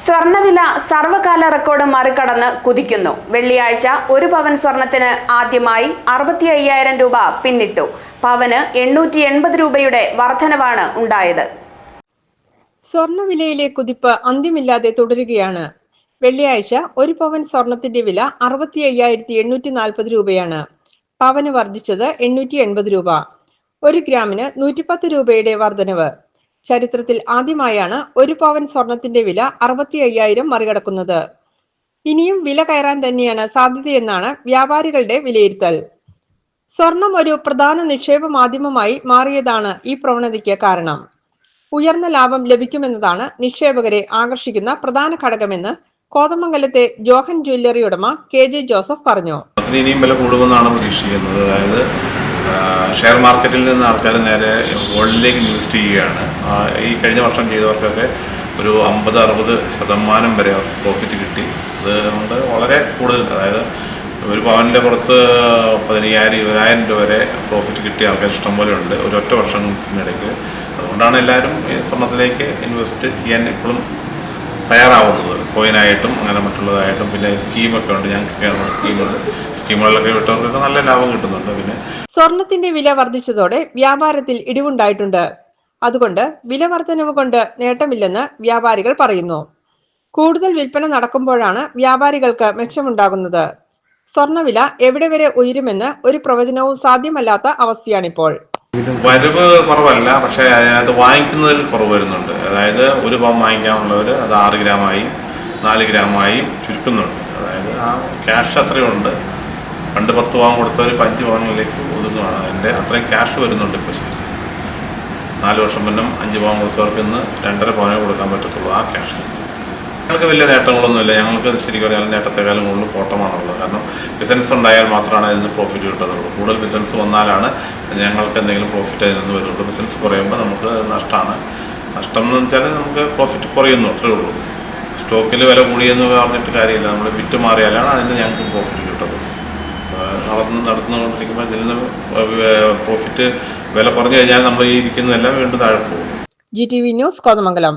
സ്വർണവില സർവകാല റെക്കോർഡ് മറികടന്ന് കുതിക്കുന്നു. വെള്ളിയാഴ്ച ഒരു പവൻ സ്വർണത്തിന് ആദ്യമായി അറുപത്തി അയ്യായിരം രൂപ പിന്നിട്ടു. പവന് എണ്ണൂറ്റി എൺപത് രൂപയുടെ വർധനവാണ് ഉണ്ടായത്. സ്വർണവിലയിലെ കുതിപ്പ് അന്ത്യമില്ലാതെ തുടരുകയാണ്. വെള്ളിയാഴ്ച ഒരു പവൻ സ്വർണത്തിന്റെ വില അറുപത്തി അയ്യായിരത്തി എണ്ണൂറ്റി നാൽപ്പത് രൂപയാണ്. പവന് വർദ്ധിച്ചത് എണ്ണൂറ്റി എൺപത് രൂപ. ഒരു ഗ്രാമിന് നൂറ്റിപ്പത്ത് രൂപയുടെ വർധനവ്. ചരിത്രത്തിൽ ആദ്യമായാണ് ഒരു പവൻ സ്വർണത്തിന്റെ വില അറുപത്തി അയ്യായിരം മറികടക്കുന്നത്. ഇനിയും വില കയറാൻ തന്നെയാണ് സാധ്യതയെന്നാണ് വ്യാപാരികളുടെ വിലയിരുത്തൽ. സ്വർണം ഒരു പ്രധാന നിക്ഷേപ മാധ്യമമായി മാറിയതാണ് ഈ പ്രവണതയ്ക്ക് കാരണം. ഉയർന്ന ലാഭം ലഭിക്കുമെന്നതാണ് നിക്ഷേപകരെ ആകർഷിക്കുന്ന പ്രധാന ഘടകമെന്ന് കോതമംഗലത്തെ ജോഹൻ ജ്വല്ലറി ഉടമ കെ ജെ ജോസഫ് പറഞ്ഞു. ഇനിയും വില കൂടുമെന്നാണ് പ്രതീക്ഷിക്കുന്നത്. അതായത് ഷെയർ മാർക്കറ്റിൽ നിന്ന് ആൾക്കാർ നേരെ ഗോൾഡിലേക്ക് ഇൻവെസ്റ്റ് ചെയ്യുകയാണ്. ഈ കഴിഞ്ഞ വർഷം ചെയ്തവർക്കൊക്കെ ഒരു അമ്പത് അറുപത് ശതമാനം വരെ പ്രോഫിറ്റ് കിട്ടി. അതുകൊണ്ട് വളരെ കൂടുതൽ അതായത് ഒരു പവന്റെ പുറത്ത് പതിനയ്യായിരം ഇരുപതിനായിരം രൂപ വരെ പ്രോഫിറ്റ് കിട്ടിയ ആൾക്കാർ ഇഷ്ടംപോലെ ഉണ്ട്. ഒരു ഒറ്റ വർഷത്തിനിടയ്ക്ക്. അതുകൊണ്ടാണ് എല്ലാവരും ഈ സ്വർണത്തിലേക്ക് ഇൻവെസ്റ്റ് ചെയ്യാൻ ഇപ്പോഴും തയ്യാറാവുന്നത്. കോയിനായിട്ടും അങ്ങനെ മറ്റുള്ളതായിട്ടും പിന്നെ സ്കീമൊക്കെ ഉണ്ട്. ഞങ്ങൾക്ക് സ്കീമുണ്ട്. സ്കീമുകളിലൊക്കെ വിട്ടവർക്കൊക്കെ നല്ല ലാഭം കിട്ടുന്നുണ്ട് പിന്നെ. സ്വർണത്തിന്റെ വില വർദ്ധിച്ചതോടെ വ്യാപാരത്തിൽ ഇടിവുണ്ടായിട്ടുണ്ട്. അതുകൊണ്ട് വില വർധനവ് കൊണ്ട് നേട്ടമില്ലെന്ന് വ്യാപാരികൾ പറയുന്നു. കൂടുതൽ വിൽപ്പന നടക്കുമ്പോഴാണ് വ്യാപാരികൾക്ക് മെച്ചമുണ്ടാകുന്നത്. സ്വർണവില എവിടെ വരെ ഉയരുമെന്ന് ഒരു പ്രവചനവും സാധ്യമല്ലാത്ത അവസ്ഥയാണിപ്പോൾ. വരവ് കുറവല്ല. പക്ഷേ അതിനകത്ത് വാങ്ങിക്കുന്നതിൽ കുറവ് വരുന്നുണ്ട്. അതായത് ഒരു പവൻ വാങ്ങിക്കാനുള്ളവർ അത് ആറ് ഗ്രാമായും നാല് ഗ്രാമമായി ചുരുക്കുന്നുണ്ട്. അതായത് ആ. ക്യാഷ് അത്രയുണ്ട്. പണ്ട് പത്ത് പവൻ കൊടുത്തവർ ഇപ്പം അഞ്ച് പവനിലേക്ക് ഒതുങ്ങുകയാണ് അതിന്റെ അത്രയും ക്യാഷ് വരുന്നുണ്ട് ഇപ്പോൾ ശരി. നാല് വർഷം മുന്നേ അഞ്ച് പവൻ കൊടുത്തവർക്ക് ഇന്ന് രണ്ടര പവനേ കൊടുക്കാൻ പറ്റത്തുള്ളൂ ആ ക്യാഷ്. ഞങ്ങൾക്ക് വലിയ നേട്ടങ്ങളൊന്നുമില്ല. ഞങ്ങൾക്ക് ശരിക്കും പറഞ്ഞാൽ നേട്ടത്തെക്കാളും കൂടുതൽ കോട്ടമാണുള്ളത്. കാരണം ബിസിനസ് ഉണ്ടായാൽ മാത്രമാണ് അതിൽ നിന്ന് പ്രോഫിറ്റ് കിട്ടുന്നുള്ളൂ കൂടുതൽ ബിസിനസ് വന്നാലാണ് ഞങ്ങൾക്ക് എന്തെങ്കിലും പ്രോഫിറ്റ് അതിൽ നിന്ന് വരുള്ളൂ. ബിസിനസ് കുറയുമ്പോൾ നമുക്ക് നഷ്ടമാണ് നഷ്ടം എന്ന് വെച്ചാൽ നമുക്ക് പ്രോഫിറ്റ് കുറയുന്നു. അത്രേ ഉള്ളൂ. സ്റ്റോക്കിൽ വില കൂടിയെന്ന് പറഞ്ഞിട്ട് കാര്യമില്ല. നമ്മൾ വിറ്റ് മാറിയാലാണ് അതിന് ഞങ്ങൾക്ക് പ്രോഫിറ്റ് കിട്ടുന്നത്. നടന്ന് നടന്നുകൊണ്ടിരിക്കുമ്പോൾ ഇതിൽ നിന്ന് പ്രോഫിറ്റ് വില കുറഞ്ഞു കഴിഞ്ഞാൽ നമ്മൾ ഈ ഇരിക്കുന്നതെല്ലാം വീണ്ടും താഴെ പോകും. G T V news Kothamangalam.